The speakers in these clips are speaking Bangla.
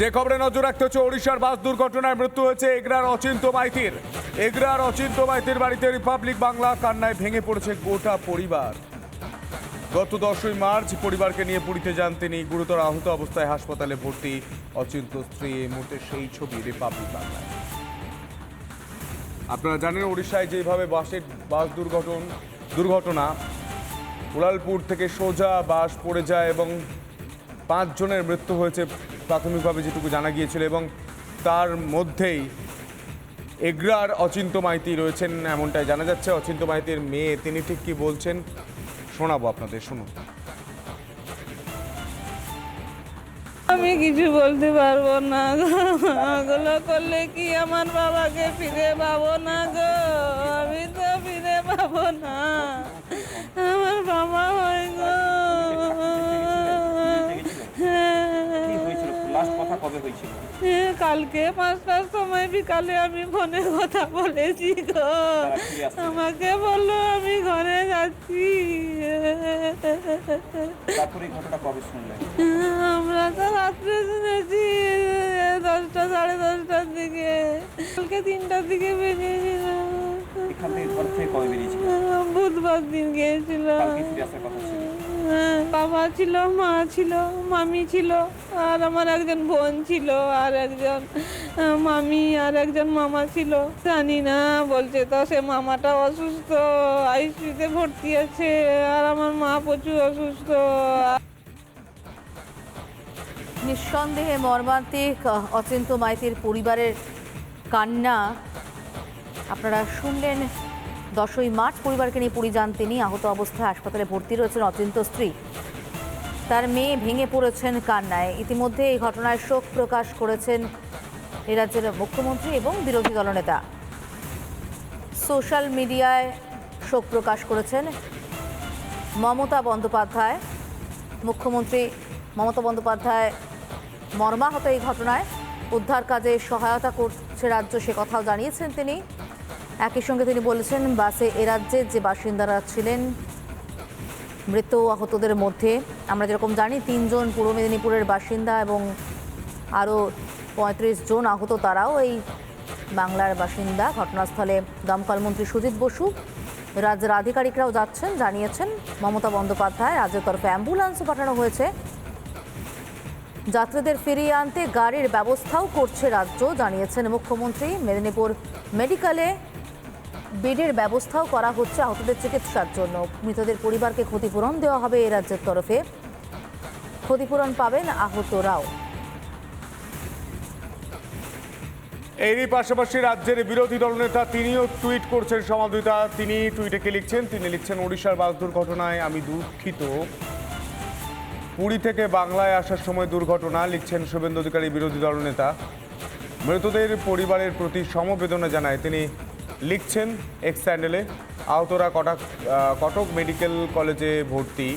যে খবরে নজর রাখতে হচ্ছে, ওড়িশার বাস দুর্ঘটনায় মৃত্যু হয়েছে এগরার অচিন্ত মাইতির। এগরার অচিন্ত মাইতির বাড়িতে রিপাবলিক বাংলা কান্নায় ভেঙে পড়েছে গোটা পরিবার। গত দশই মার্চ পরিবারকে নিয়ে পুরীতে যান তিনি। গুরুতর আহত অবস্থায় হাসপাতালে ভর্তি অচিন্ত স্ত্রী। এই মুহূর্তে সেই ছবি রিপাবলিক বাংলায়। আপনারা জানেন, ওড়িশায় যেভাবে বাসের বাস দুর্ঘটন, দুর্ঘটনা উড়ালপুর থেকে সোজা বাস পড়ে যায় এবং পাঁচজনের মৃত্যু হয়েছে প্রাথমিকভাবে যেটুকু জানা গিয়েছিল এবং তার মধ্যেই এগ্রার অচিন্ত মাইতি রয়েছেন এমনটাই জানা যাচ্ছে। অচিন্ত মাইতির মেয়ে, তিনি ঠিক কি বলছেন? শোনাবো আপনাদের, শুনুন। আমি কিছু বলতে পারব না গো। ওগুলো করলে কি আমার বাবাকে ফিরে পাবো না গো? আমি কালকে পাঁচটার সময় বিকালে আমি ফোনে কথা বলেছি গো। আমাকে বলল আমি ঘরে যাচ্ছি। আমরা তো রাত্রে শুনেছি দশটা সাড়ে দশটার দিকে। কালকে তিনটার দিকে বেরিয়েছিলাম। বুধবার দিন গিয়েছিলাম। বাবা ছিল, মা ছিল, মামি ছিল, আর আমার একজন বোন ছিল, আর একজন মামি, আর একজন মামা ছিল। জানি না, বলছে তো সে মামাটা অসুস্থ আইসিউতে ভর্তি আছে, আর আমার মা প্রচুর অসুস্থ। নিঃসন্দেহে মর্মান্তিক অচিন্ত মাইতির পরিবারের কান্না। আপনারা শুনলেন দশই মার্চ পরিবারকে নিয়ে পুরী যান তিনি। আহত অবস্থায় হাসপাতালে ভর্তি রয়েছেন অচিন্ত স্ত্রী। তার মেয়ে ভেঙে পড়েছেন কান্নায়। ইতিমধ্যে এই ঘটনায় শোক প্রকাশ করেছেন এ রাজ্যের মুখ্যমন্ত্রী এবং বিরোধী দলনেতা। সোশ্যাল মিডিয়ায় শোক প্রকাশ করেছেন মমতা বন্দ্যোপাধ্যায়। মুখ্যমন্ত্রী মমতা বন্দ্যোপাধ্যায় মর্মাহত এই ঘটনায়। উদ্ধার কাজে সহায়তা করছে রাজ্য, সে কথাও জানিয়েছেন তিনি। একই সঙ্গে তিনি বলেছেন, বাসে এ রাজ্যের যে বাসিন্দারা ছিলেন মৃত আহতদের মধ্যে, আমরা যেরকম জানি তিনজন পূর্ব মেদিনীপুরের বাসিন্দা এবং আরও পঁয়ত্রিশ জন আহত, তারাও এই বাংলার বাসিন্দা। ঘটনাস্থলে দমকল মন্ত্রী সুজিত বসু, রাজ্যের আধিকারিকরাও যাচ্ছেন, জানিয়েছেন, মমতা বন্দ্যোপাধ্যায় রাজ্যের তরফে অ্যাম্বুলেন্সও পাঠানো হয়েছে। যাত্রীদের ফিরিয়ে আনতে গাড়ির ব্যবস্থাও করছে রাজ্য, জানিয়েছেন মুখ্যমন্ত্রী। মেদিনীপুর মেডিকেলে বেডের ব্যবস্থাও করা হচ্ছে আহতদের চিকিৎসার জন্য। মৃতদের পরিবারকে ক্ষতিপূরণ দেওয়া হবে এই রাজ্যের তরফে। ক্ষতিপূরণ পাবেন আহতরাও এরই পাশাপাশি রাজ্যের বিরোধী দলনেতা তিনিও টুইট করছেন সমাদৃতা তিনি টুইটে কি লিখছেন? তিনি লিখছেন, ওড়িশার বাস দুর্ঘটনায় আমি দুঃখিত। পুরী থেকে বাংলায় আসার সময় দুর্ঘটনা, লিখছেন শুভেন্দু অধিকারী বিরোধী দলনেতা মৃতদের পরিবারের প্রতি সমবেদনা জানায় তিনি। লিখছেন এক্স স্যান্ডেলে আহতরা কটক কটক মেডিকেল কলেজে ভর্তি।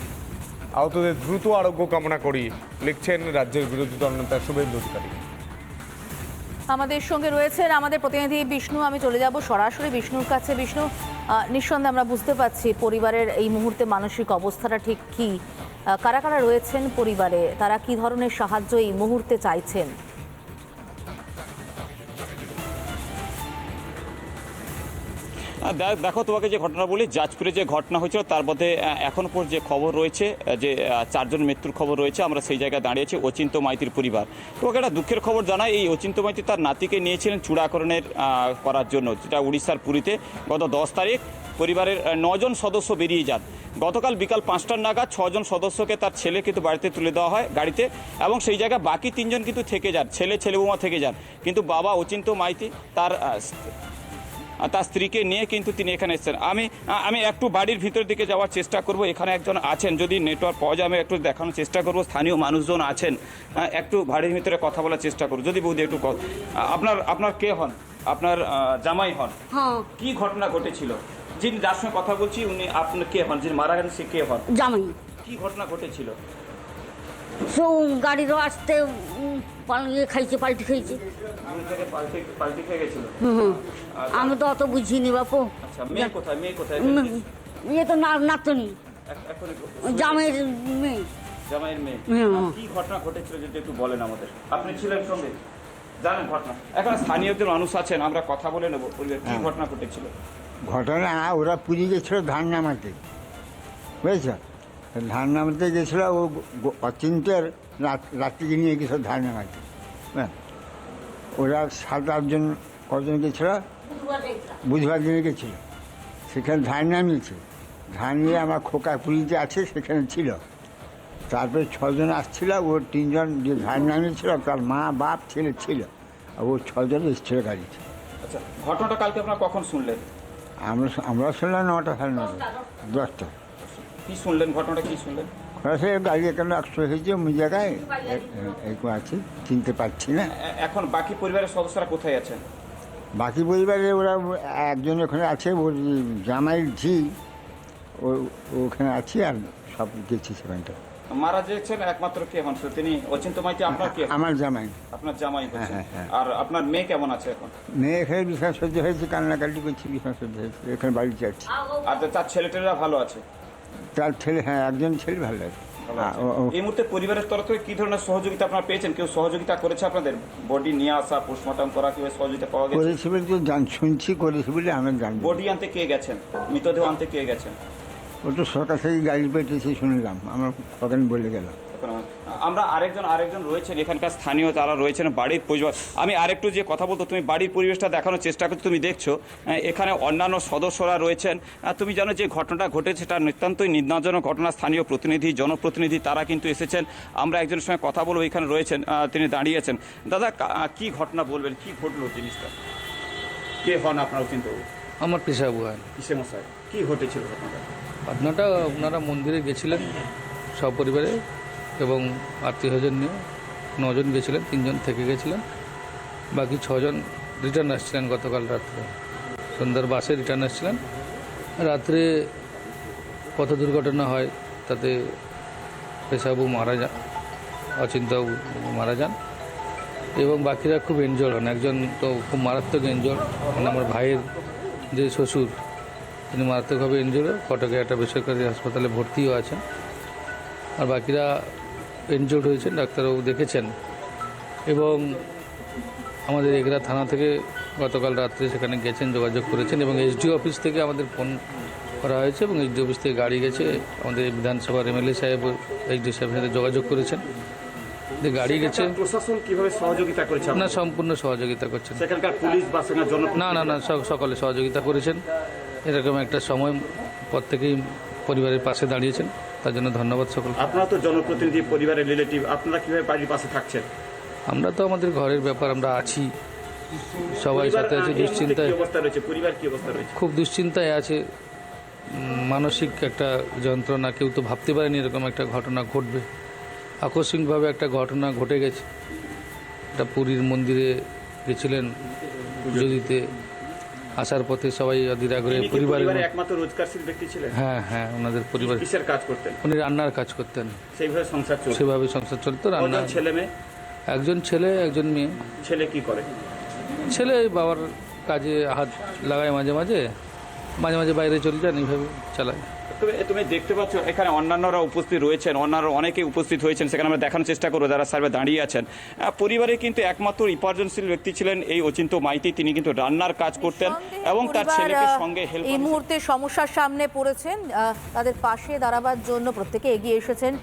আহতদের দ্রুত আরোগ্য কামনা করি, লিখছেন রাজ্যের বিরোধী দলনেতা শুভেন্দু অধিকারী। আমাদের সঙ্গে রয়েছেন আমাদের প্রতিনিধি বিষ্ণু, আমি চলে যাব সরাসরি বিষ্ণুর কাছে। বিষ্ণু নিঃসন্দেহে আমরা বুঝতে পারছি পরিবারের এই মুহূর্তে মানসিক অবস্থাটা ঠিক কি। কারা কারা রয়েছেন পরিবারে? তারা কি ধরনের সাহায্য এই মুহূর্তে চাইছেন? দেখো, তোমাকে যে ঘটনা বলি, যাজপুরে যে ঘটনা হয়েছিল, তার মধ্যে এখন পর যে খবর রয়েছে যে চারজন মৃত্যুর খবর রয়েছে, আমরা সেই জায়গায় দাঁড়িয়েছি, অচিন্ত মাইতির পরিবার। তোমাকে একটা দুঃখের খবর জানাই, এই অচিন্ত মাইতি তার নাতিকে নিয়েছিলেন চূড়াকরণের করার জন্য, যেটা উড়িষ্যার পুরীতে। গত দশ তারিখ পরিবারের নজন সদস্য বেরিয়ে যান। গতকাল বিকাল পাঁচটার নাগাদ ছজন সদস্যকে তার ছেলে কিন্তু বাড়িতে তুলে দেওয়া হয় গাড়িতে, এবং সেই জায়গায় বাকি তিনজন কিন্তু থেকে যান, ছেলে ছেলে বৌমা থেকে যান। কিন্তু বাবা অচিন্ত মাইতি তার তার স্ত্রীকে নিয়ে কিন্তু তিনি এখানে এসেছেন। আমি আমি একটু বাড়ির ভিতর দিকে যাওয়ার চেষ্টা করব। এখানে একজন আছেন যদি নেটওয়ার্ক পাওয়া যায় আমি একটু দেখানোর চেষ্টা করব। স্থানীয় মানুষজন আছেন একটু বাড়ির ভিতরে কথা বলার চেষ্টা করব। যদি বৌদি একটু আপনার আপনার কে হন? আপনার জামাই হন? হ্যাঁ। কি ঘটনা ঘটেছিল? যিনি যার সঙ্গে কথা বলছি উনি আপনার কে হন? যিনি মারা গেছেন সে কে হন? জামাই। কি ঘটনা ঘটেছিল? গাড়িরও আসতে উম, পাল- ইয়ে খাইছে পাল্টি খাইছে। পাল্টি পাল্টি খেয়ে গেছিল? হুম হুম। আমি তো অত বুঝিনি বাপু। আচ্ছা মেয়ে কোথায় মেয়ে কোথায়? উম, ইয়ে তো না নাতনি। জামাইয়ের মেয়ে। জামাইয়ের মেয়ে। হ্যাঁ। কি ঘটনা ঘটেছিল যদি একটু বলেন আমাদের? আপনি ছিলেন সঙ্গে? জানেন ঘটনা? এখন স্থানীয় মানুষ আছেন আমরা কথা বলে নেব। কি ঘটনা ঘটেছিল? ঘটনা ওরা পুরী গেছিল ধান নামাতে। বুঝেছ? ধান নামাতে গেছিল ও অচিন্তের রাত্রিকে নিয়ে গেছিল ধান নামাতে হ্যাঁ। ওরা সাত আটজন কজন গেছিল? বুধবার দিনে গেছিল। সেখানে ধান নামিয়েছে ধান নিয়ে আমার খোকা পুরীতে আছে সেখানে ছিল। তারপরে ছজন আসছিল ওর তিনজন যে ধান নামিয়েছিল তার মা বাপ ছেলে ছিল। আর ও ছজন এসেছিল গাড়িতে। আচ্ছা ঘটনাটা কালকে আপনারা কখন শুনলেন? আমরা আমরা শুনলাম নটা সাড়ে নটা। দশটা। কি শুনলেন? ঘটনাটা কি শুনলেন? সরাসরি গাড়ি এখানে একশো হয়েছে ওই জায়গায় এরকম আছে চিনতে পারছি না। এখন বাকি পরিবারের সদস্যরা কোথায় আছেন বাকি পরিবারে ওরা একজন ওখানে আছে ওর জামাই ঝি ও ওখানে আছে আর সব গেছি সেখানটা মারা যেছেন একমাত্র কে মানুষ তিনি অচিন্ত মাইতি আপনার কে? আমার জামাই। আপনার জামাই হ্যাঁ, হ্যাঁ। আর আপনার মেয়ে কেমন আছে এখন? মেয়ে এখানে বিছানা সহ্য হয়েছে কান্নাকাটি করছে বিছানা সহ্য হয়েছে এখানে বাড়িতে আছে আর তার ছেলেটেরা ভালো আছে? তার ছেলে হ্যাঁ একজন ছেলে ভালো ও- এই মুহূর্তে পরিবারের তরফ থেকে কি ধরনের সহযোগিতা আপনারা পেয়েছেন? কেউ সহযোগিতা করেছে আপনাদের? বডি নিয়ে আসা পোস্টমর্টম করা কীভাবে সহযোগিতা পাওয়া গেছে? করেছে বলে তো জান শুনছি করেছে বলে আমি জানি বডি আনতে কে গেছেন? মৃতদেহ আনতে কে গেছেন? ও তো সরকার থেকে গাড়ি পেটেছে শুনলাম। আমার কখন বলে গেল এখন আমার- আরেকজন আরেকজন রয়েছেন এখানকার স্থানীয় যারা রয়েছেন বাড়ির পরিবার। আমি আরেকটু যে কথা বলতো তুমি বাড়ির পরিবেশটা দেখানোর চেষ্টা করছ তুমি দেখছ এখানে অন্যান্য সদস্যরা রয়েছেন। তুমি জানো যে ঘটনাটা ঘটেছে সেটা নিতান্তই নিন্দাজনক ঘটনা। স্থানীয় প্রতিনিধি জনপ্রতিনিধি তারা কিন্তু এসেছেন। আমরা একজনের সঙ্গে কথা বলব এখানে রয়েছেন তিনি দাঁড়িয়েছেন দাদা কা- ঘটনা বলবেন? কি ঘটলো জিনিসটা? কে হন আপনার চিন্তা আমার পেশা বুয়ান কিসে মশাই? কি ঘটেছিল ঘটনাটা? ঘটনাটা ওনারা মন্দিরে গেছিলেন সপরিবারে। এবং আত্মীয় স্বজন নিয়ে নজন গেছিলেন, তিনজন থেকে গেছিলেন। বাকি ছজন রিটার্ন আসছিলেন গতকাল রাত্রে। সন্ধ্যার বাসে রিটার্ন আসছিলেন। রাত্রে পথ দুর্ঘটনা হয়, তাতে পেশাবু মারা যান অচিন্তাবু মারা যান। এবং বাকিরা খুব এনজয় হন। একজন তো খুব মারাত্মক এনজয় মানে আমার ভাইয়ের যে শ্বশুর, তিনি মারাত্মকভাবে ইনজুর্ড কটকে একটা বেসরকারি হাসপাতালে ভর্তিও আছেন। আর বাকিরা ইনজুর্ড হয়েছেন ডাক্তারবাবু দেখেছেন। এবং আমাদের এগরা থানা থেকে গতকাল রাত্রে সেখানে গেছেন যোগাযোগ করেছেন এবং এসডিও অফিস থেকে আমাদের ফোন করা হয়েছে এবং এইচডি অফিস থেকে গাড়ি গেছে। আমাদের বিধানসভার এমএলএ সাহেব এইচডি সাহেবের সাথে যোগাযোগ করেছেন। যে গাড়ি গেছে প্রশাসন কীভাবে সহযোগিতা করেছে না সম্পূর্ণ সহযোগিতা করছেন। সেখানকার পুলিশ বা না না না সক- সকলে সহযোগিতা করেছেন। এরকম একটা সময় পর থেকেই পরিবারের পাশে দাঁড়িয়েছেন। তার জন্য ধন্যবাদ সকল আপনারা তো জনপ্রতিনিধি পরিবারের রিলেটিভ আপনারা কীভাবে বাড়ির পাশে থাকছেন? আমরা তো আমাদের ঘরের ব্যাপার আমরা আছি। সবাই সাথে আছে দুশ্চিন্তায়। অবস্থা রয়েছে? পরিবার কি অবস্থা রয়েছে? খুব দুশ্চিন্তায় আছে। মানসিক একটা যন্ত্রণা কেউ তো ভাবতে পারেনি এরকম একটা ঘটনা ঘটবে। আকস্মিকভাবে একটা ঘটনা ঘটে গেছে। একটা পুরীর মন্দিরে গেছিলেন পুজো দিতে। আসার পথে সবাই অধীর করে ইনি পরিবারের পরিবারের একমাত্র রোজগারশীল ব্যক্তি ছিলেন? হ্যাঁ হ্যাঁ ওনাদের পরিবার কিসের কাজ করতেন? উনি রান্নার কাজ করতেন। সেইভাবে সংসার চলত? সেভাবে সংসার চলতো রান্না ছেলে মেয়ে? একজন ছেলে একজন মেয়ে। ছেলে কি করে? ছেলে বাবার কাজে হাত লাগায় মাঝে মাঝে। মাঝে মাঝে বাইরে চলে যান এইভাবে চালায়। তুমি তুমি দেখতে পাচ্ছ এখানে অন্যান্যরা উপস্থিত রয়েছেন অন্যান্য অনেকে উপস্থিত হয়েছেন সেখানে আমরা দেখানোর চেষ্টা করব যারা সার্ভে দাঁড়িয়ে আছেন। পরিবারে কিন্তু একমাত্র উপার্জনশীল ব্যক্তি ছিলেন এই অচিন্ত মাইতি তিনি কিন্তু রান্নার কাজ করতেন এবং তার ছেলেকে সঙ্গে হেল্প এই মুহূর্তে সমস্যার সামনে পড়েছেন তাদের পাশে দাঁড়াবার জন্য প্রত্যেকে এগিয়ে এসেছেন।